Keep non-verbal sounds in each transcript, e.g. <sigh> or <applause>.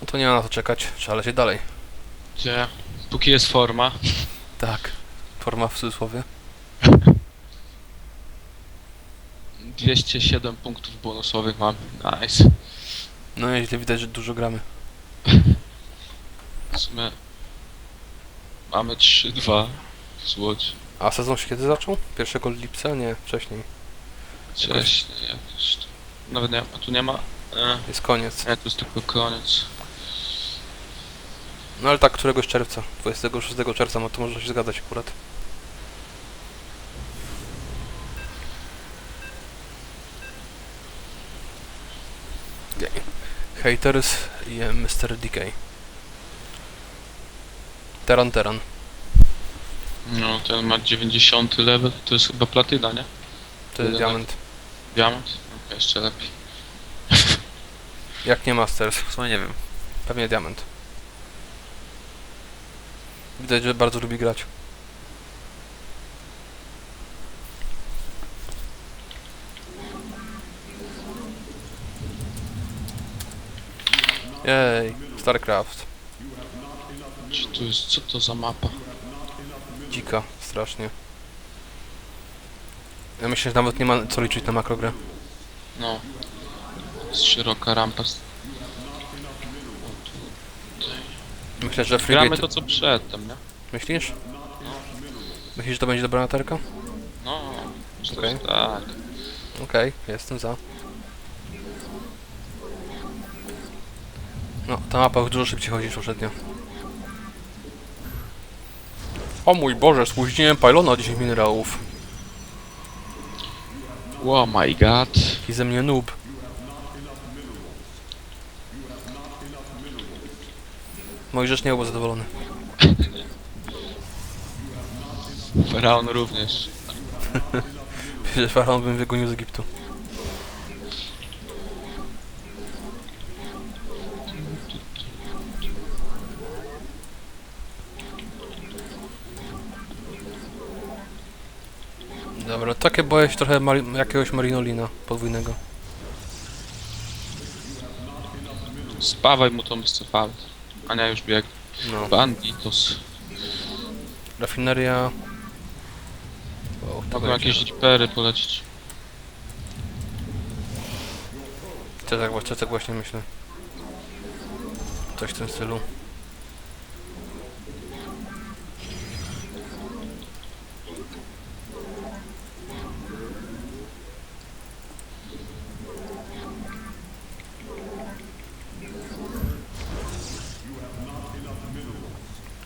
No to nie ma na to czekać, trzeba lecieć dalej. Gdzie? Póki jest forma. <laughs> Tak. Forma w cudzysłowie. <laughs> 207 punktów bonusowych mam. Nice. No nieźle widać, że dużo gramy. <laughs> W sumie mamy 3-2 z Łodzi. A sezon się kiedy zaczął? 1 lipca? Nie, wcześniej. Cześć, nie, jakoś. Nawet nie ma, tu nie ma. E, Jest koniec. nie, tu jest tylko koniec. No ale tak, któregoś czerwca. 26 czerwca, no to może się zgadzać akurat. Haters i Mr. DK. Teran Teran. No, ten ma 90 level, to jest chyba platyna, nie? To jest diament. Diamant? No, jeszcze lepiej. Jak nie Masters? W sumie nie wiem. Pewnie diament. Widać, że bardzo lubi grać. Jej, StarCraft. Czy tu jest, co to za mapa? Dzika, strasznie. Ja myślę, że nawet nie ma co liczyć na makrogrę. No. Jest szeroka rampa. z- Myślę, że Gramy Frigate... to co przedtem, nie? Myślisz? Myślisz, że to będzie dobra latarka? No, myślę, Okej. tak. Okej, jestem za. No, ta mapa już dużo szybciej chodzi niż poprzednio. O mój Boże, spóźniłem pylona o 10 minerałów. Oh my god. I ze mnie noob. Mojżesz nie był zadowolony. Faraon również. Że <laughs> faraon bym wygonił z Egiptu. Dobra, takie boję się trochę mari- jakiegoś marinolina podwójnego. Spawaj mu tą SCV. A nie, już bieg. No, Banditos. rafineria. O, to Mogą jakieś ripery polecieć. Też tak, właśnie- tak właśnie myślę. Coś w tym stylu.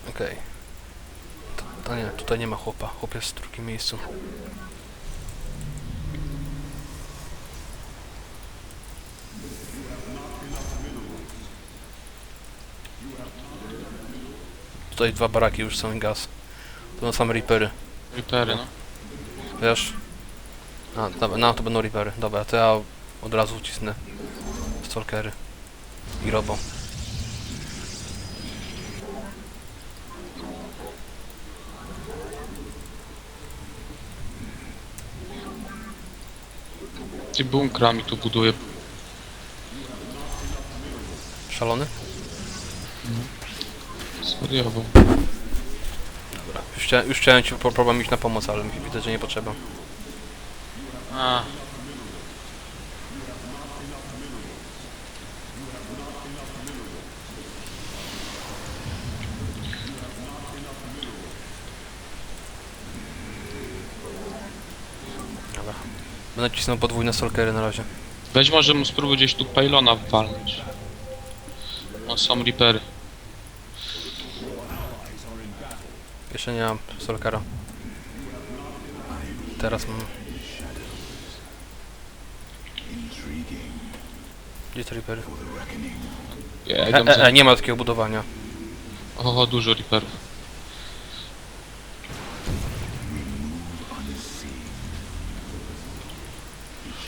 Okej. To, to nie, ma chłopa. Chłop jest w drugim miejscu. Tutaj dwa baraki już są i gaz. To są same ripery. Ripery, no. Wiesz? A, dobra, no to będą ripery. Dobra, to ja od razu wcisnę stalkery i robo. Ty bunkrami tu buduje. Szalony? Zwariował. Już, chcia, już chciałem ci pró- próbować iść na pomoc, ale mi widzę, że nie potrzeba. A. Dobra. Będę cisnął podwójne stalkery na razie. Weź może mu spróbuj gdzieś tu pylona walnąć. No są ripery. Jeszcze nie mam stalkera. Teraz mam. Gdzie te ripery? Ja E, e, e, nie ma takiego budowania. O, dużo riperów.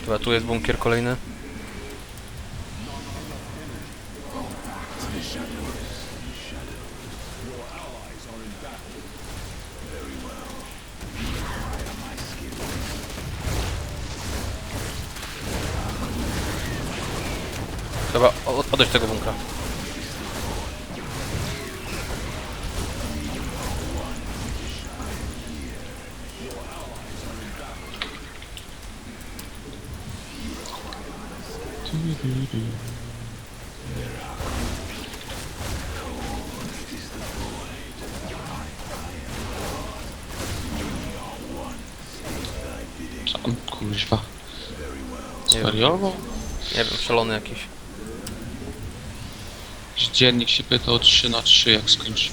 Dobra, tu jest bunkier kolejny. Dobra, o- odejdź tego bunkra. Nie wiem. Zwariował? Nie wiem, szalony jakiś. Dziennik się pyta o 3 na 3 jak skończy.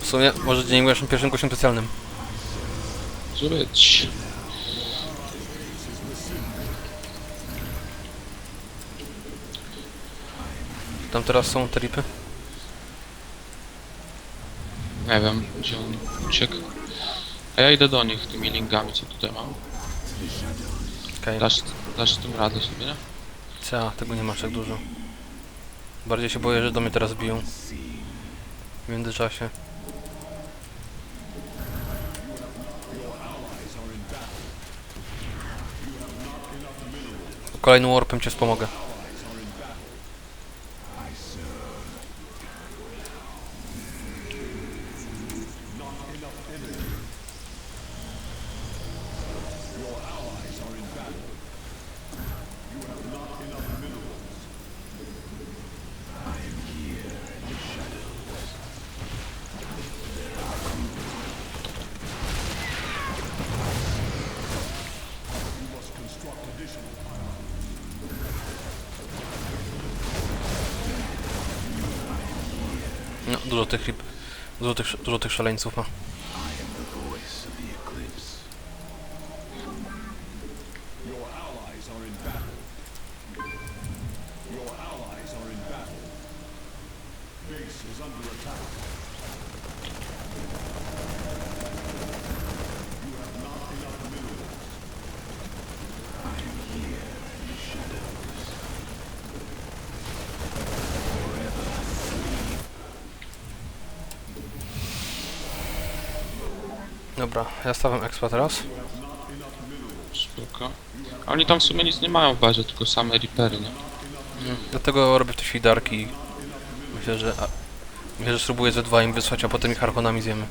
W sumie może dzień naszym pierwszym gościem specjalnym. Zrobić. Tam teraz są te ripy. Nie wiem, gdzie on uciekł. A ja idę do nich tymi linkami, co tutaj mam. Okej. Dasz, dasz tym radę sobie, nie? Cia, tego nie masz tak dużo. Bardziej się boję, że do mnie teraz biją. W międzyczasie. Kolejnym warpem cię wspomogę. Dużo tych, dużo tych szaleńców ma. Dobra, ja stawiam expa teraz. Spoko. A oni tam w sumie nic nie mają w bazie, tylko same Reapery, nie? Dlatego robię w tej chwili myślę, że a, myślę, że spróbuję ze dwa im wysłać, a potem ich archonami zjemy.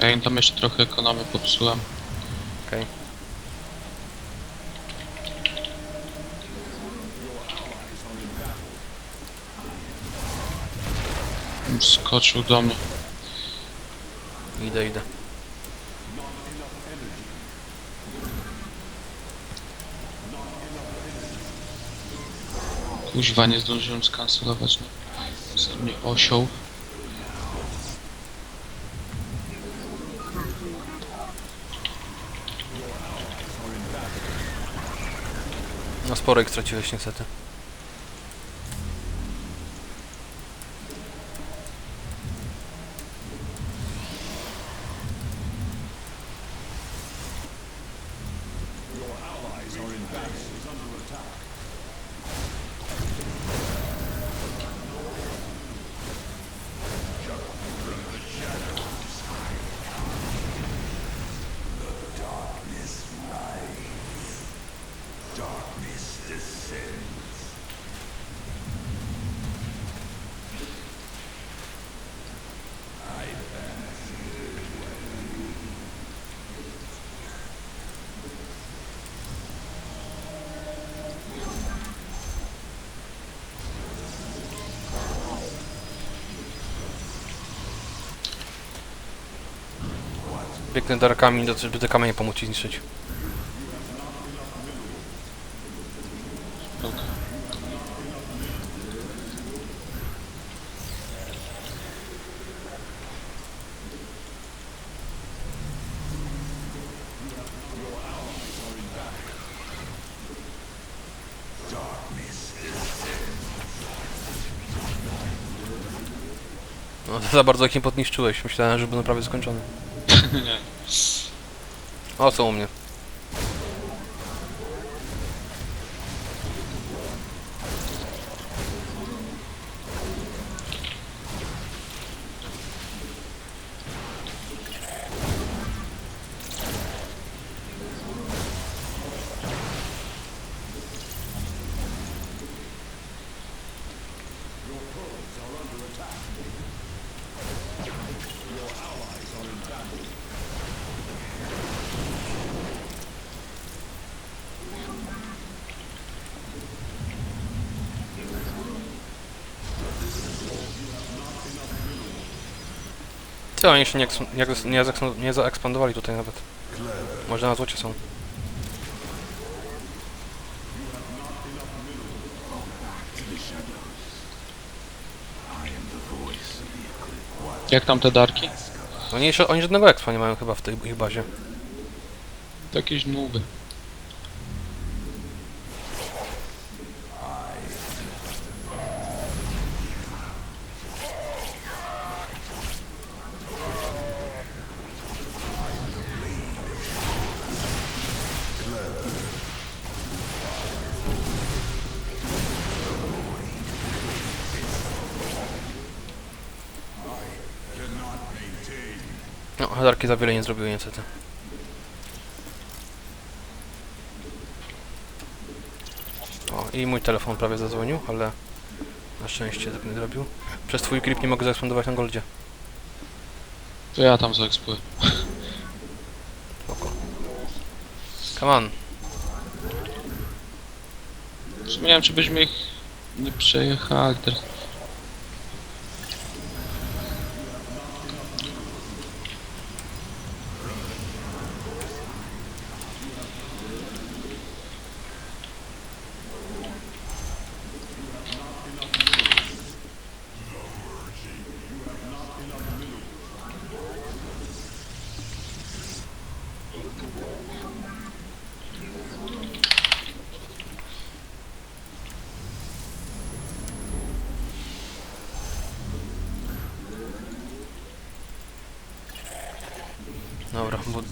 Ja im tam jeszcze trochę ekonomię popsułem. Okej. Skoczył do mnie. Idę, idę. Kuźwa, nie zdążyłem skancelować. Co mnie osioł. No sporo ich straciłeś niestety. Biegnę darkami, do- żeby te kamienie pomóc ci zniszczyć. Spoko. No <laughs> za bardzo ich nie podniszczyłeś. Myślałem, że będą prawie skończone. Nie. O, co u Ty, oni się nie, nie, nie, nie zaekspandowali tutaj nawet. Może na złocie są. Jak tam te darki? Oni, oni żadnego expa nie mają chyba w tej ich bazie. To jakieś nuby. Hadarki za wiele nie zrobiły niestety. O, i mój telefon prawie zadzwonił, ale na szczęście tak nie zrobił. Przez twój klip nie mogę zaekspandować na goldzie. To ja tam zaekspluję. <laughs> Spoko. Come on. Wiem, czy byśmy ich nie przejechali teraz. Dobra, bo...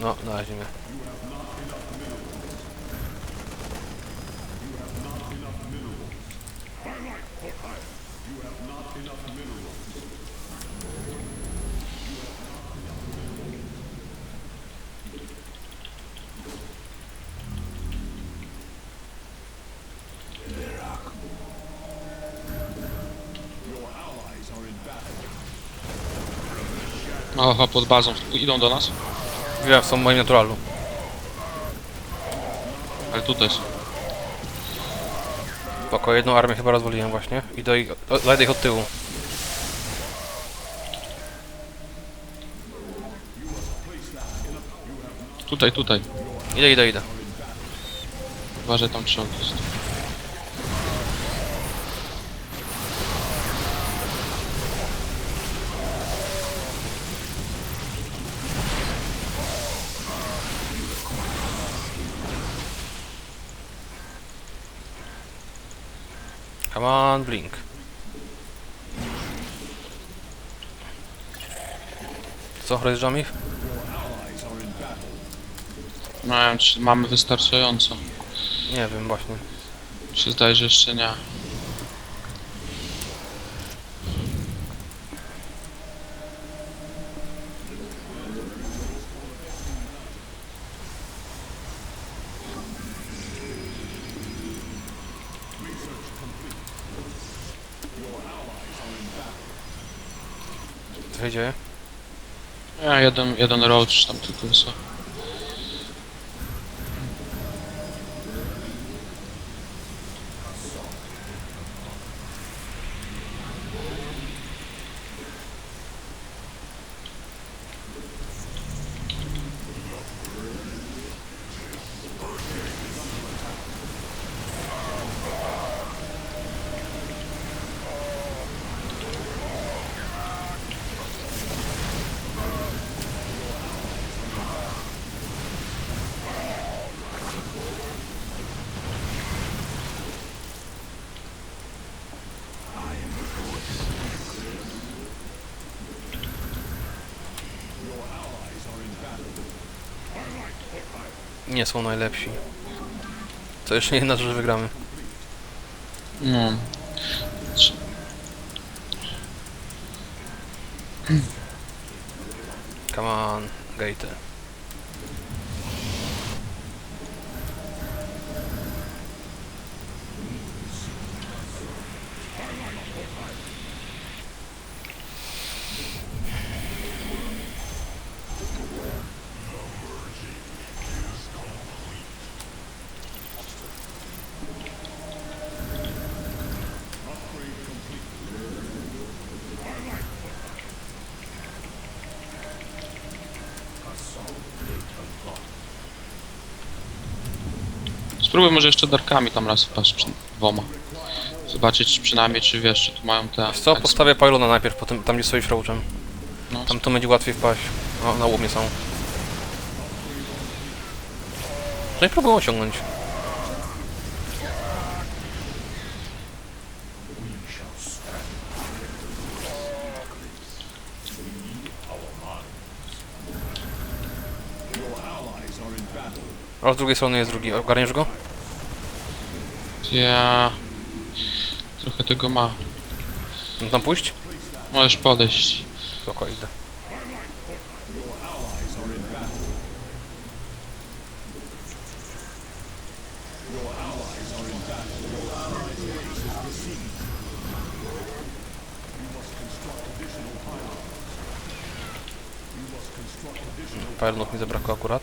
No, na razie mnie. Oha, pod bazą. Idą do nas? Wiem, są w moim naturalu. Ale tutaj są. Spoko, jedną armię chyba rozwaliłem właśnie. Idę ich... o, Zajdę ich od tyłu. Tutaj, tutaj. Idę, idę, idę. Uważaj, tam jest. Co, rozjeżdżam ich? No wiem, czy mamy wystarczająco. Nie wiem, właśnie. Się zdaje, że jeszcze nie. Co się dzieje? Ja jeden, jeden roach tam tylko wysłał. Nie są najlepsi. To jeszcze nie znaczy, że wygramy. No. Come on, gate. Spróbuj może jeszcze darkami tam raz patrz przy dwoma. Zobaczyć przynajmniej czy wiesz, czy tu mają te... Wiesz co, exp- postawię pylona najpierw, potem tam gdzie stoisz roachem. No, Tam to będzie łatwiej wpaść. O, na łomie są. No i próbuję osiągnąć. A z drugiej strony jest drugi. Ogarniesz go? Ja... Trochę tego ma. Mam tam pójść? Możesz podejść. Spoko, idę. Pylonów mi zabrakło akurat.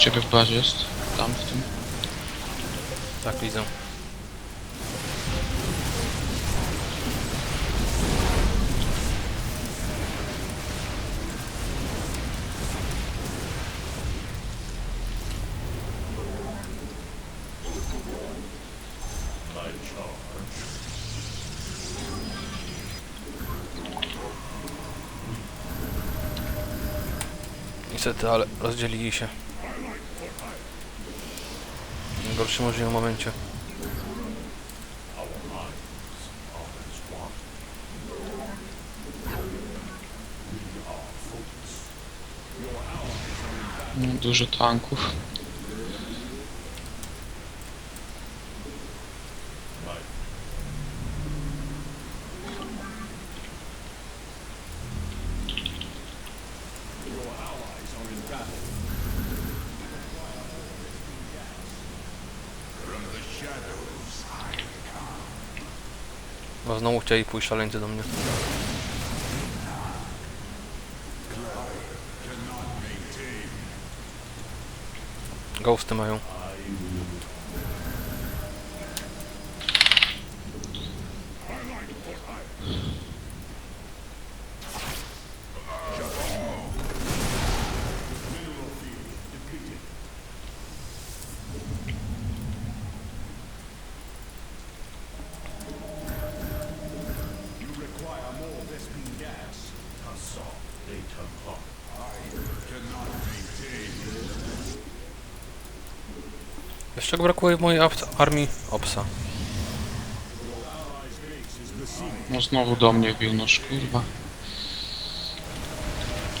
Ciebie w bazie jest? Tam w tym. Tak, widzę. Niestety, ale rozdzielili się. Najgorszym możliwym momencie. Dużo tanków. Bo znowu chcieli pójść szaleńcy do mnie. Ghosty mają. Czego brakuje mojej armii? Opsa. No znowu do mnie no kurwa.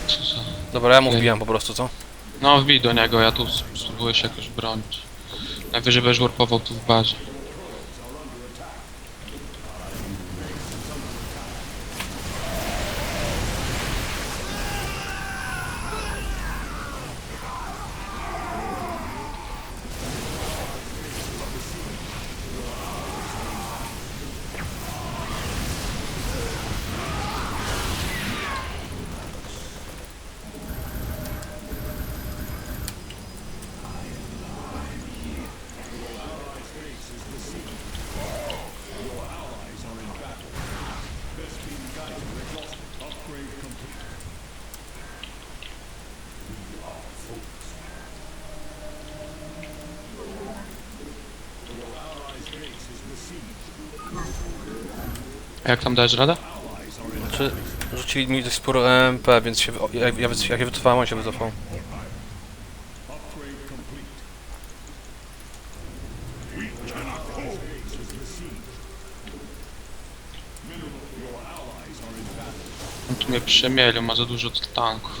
Co za... Dobra, ja mu wbijam po prostu, co? No wbij do niego, ja tu spróbuję się jakoś bronić. Najwyżej będziesz warpował tu w bazie. A jak tam dajesz radę? Znaczy, rzucili mi dość sporo EMP, więc się, wy- o, ja, ja, wy- jak je wycofałem, on się wycofał. On tu mnie przemielił, ma za dużo tanków.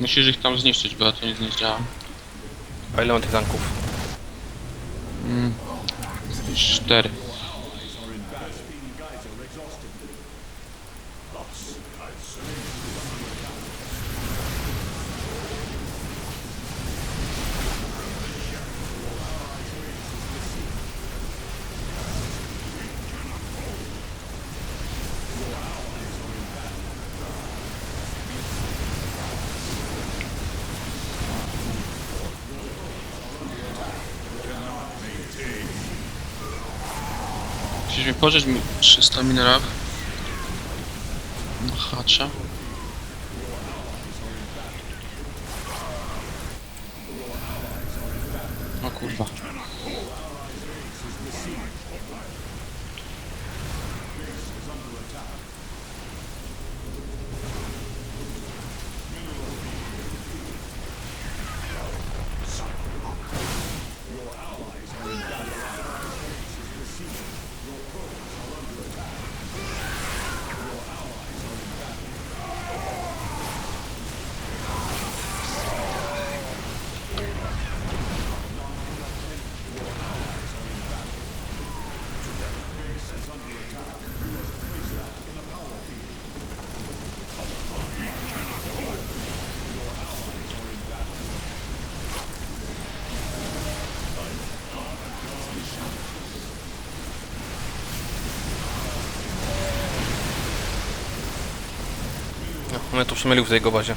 Musisz ich tam zniszczyć, bo ja to nic nie zdziałam. A ile mam tych tanków? Mm. Cztery. Mi pożyć mi 300 minerałów. Hacza. No, mnie tu przemylił w tej jego bazie.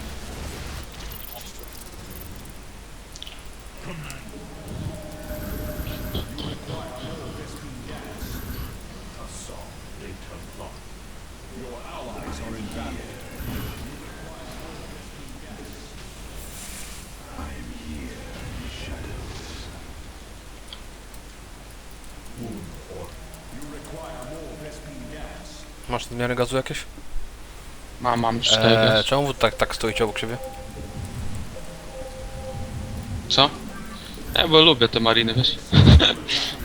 Masz zmiary gazu jakieś? Mam, mam cztery. Eee, czemu wy tak, tak stoicie obok siebie? Co? Ja bo lubię te mariny, wiesz? <laughs>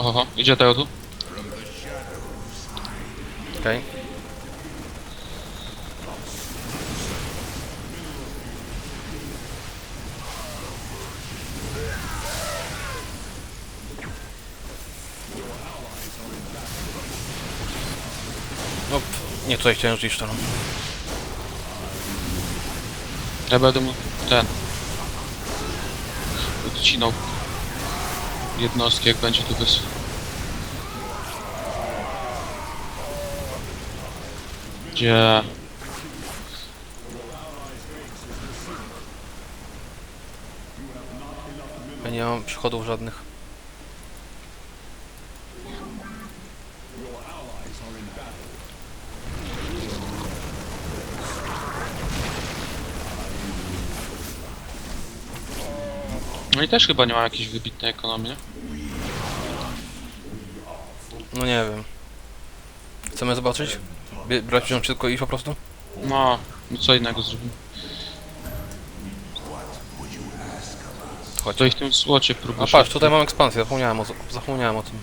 Oho, idzie tego tu? Okej. No, pff, nie tutaj chciałem to. no. Ja będę mu ten. Odcinał. Jednostki, jak będzie tu wys. Gdzie? Ja nie mam przychodów żadnych. No i też chyba nie ma jakiejś wybitnej ekonomii. No nie wiem. Chcemy zobaczyć? Bie- Brać wziąć tylko i po prostu? No, no co innego zrobimy. Chodź. To ich w tym złocie A patrz, tutaj mam ekspansję, zapomniałem o, zapomniałem o tym.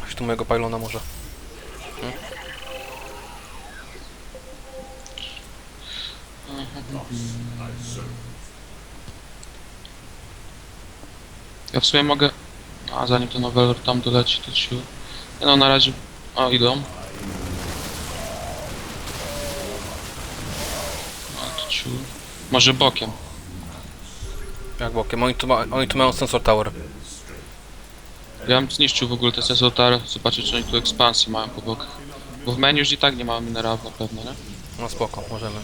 Chodź tu mojego pylona może. Ja w sumie mogę... A zanim ten Overlord tam doleci, to. Nie no, na razie... O, idą. A, to ciu... Może bokiem. Jak bokiem, oni tu, ma, oni tu mają sensor tower. Ja bym zniszczył w ogóle te Cesotar, zobaczyć czy oni tu ekspansję mają po bokach. Bo w menu już i tak nie mamy minerałów na pewno, nie? No spoko, możemy.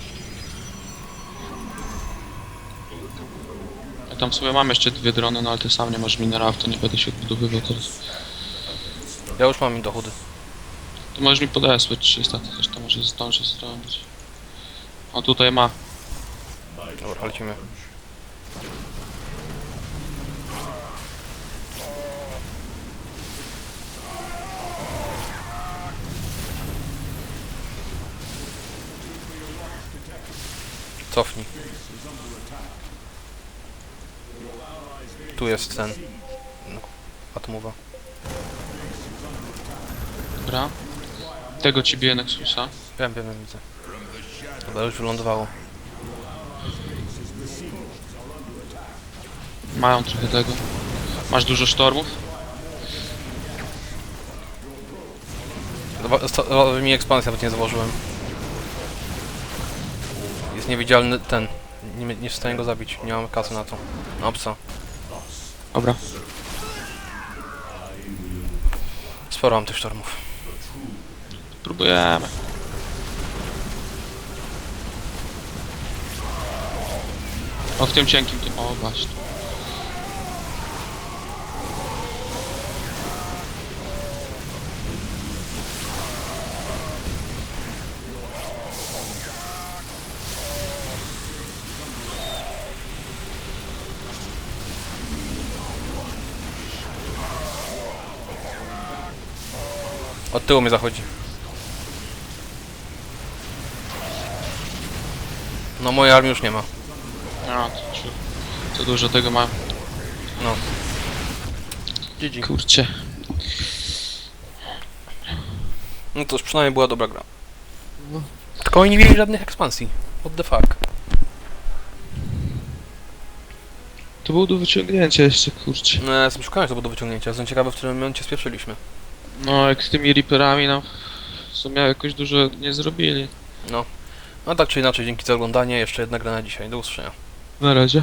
Tam sobie mam jeszcze dwie drony, no ale ty sam nie masz minerałów, to nie będę się odbudowywał teraz. Ja już mam im dochody. To możesz mi podesłać 300, to też to może zdążę zrobić. O, tutaj ma. Dobra, lecimy. Cofnij. Tu jest ten. No, atomowa. Dobra. Tego ci bije Nexusa. Wiem, wiem, wiem, widzę. Dobra, już wylądowało. Mają trochę tego. Masz dużo sztormów? Zobaczymy mi ekspansja, bo nie założyłem. Jest niewidzialny ten. Nie, nie w stanie go zabić. Nie mam kasy na to. No co? Dobra. Sporo mam tych sztormów. Próbujemy. O, w tym cienkim tym. O, właśnie. Tyłu mnie zachodzi. No mojej armii już nie ma. A, to, to dużo tego mam. No. GG. Kurcie. No to już przynajmniej była dobra gra. Tylko oni nie mieli żadnych ekspansji. What the fuck. To było do wyciągnięcia jeszcze, kurcie. No ja jestem szukany, co było do wyciągnięcia. Jestem ciekawy, w którym momencie spieprzyliśmy. No, jak z tymi Reaperami, no... W sumie jakoś dużo nie zrobili. No tak czy inaczej, dzięki za oglądanie. Jeszcze jedna gra na dzisiaj. Do usłyszenia. Na razie.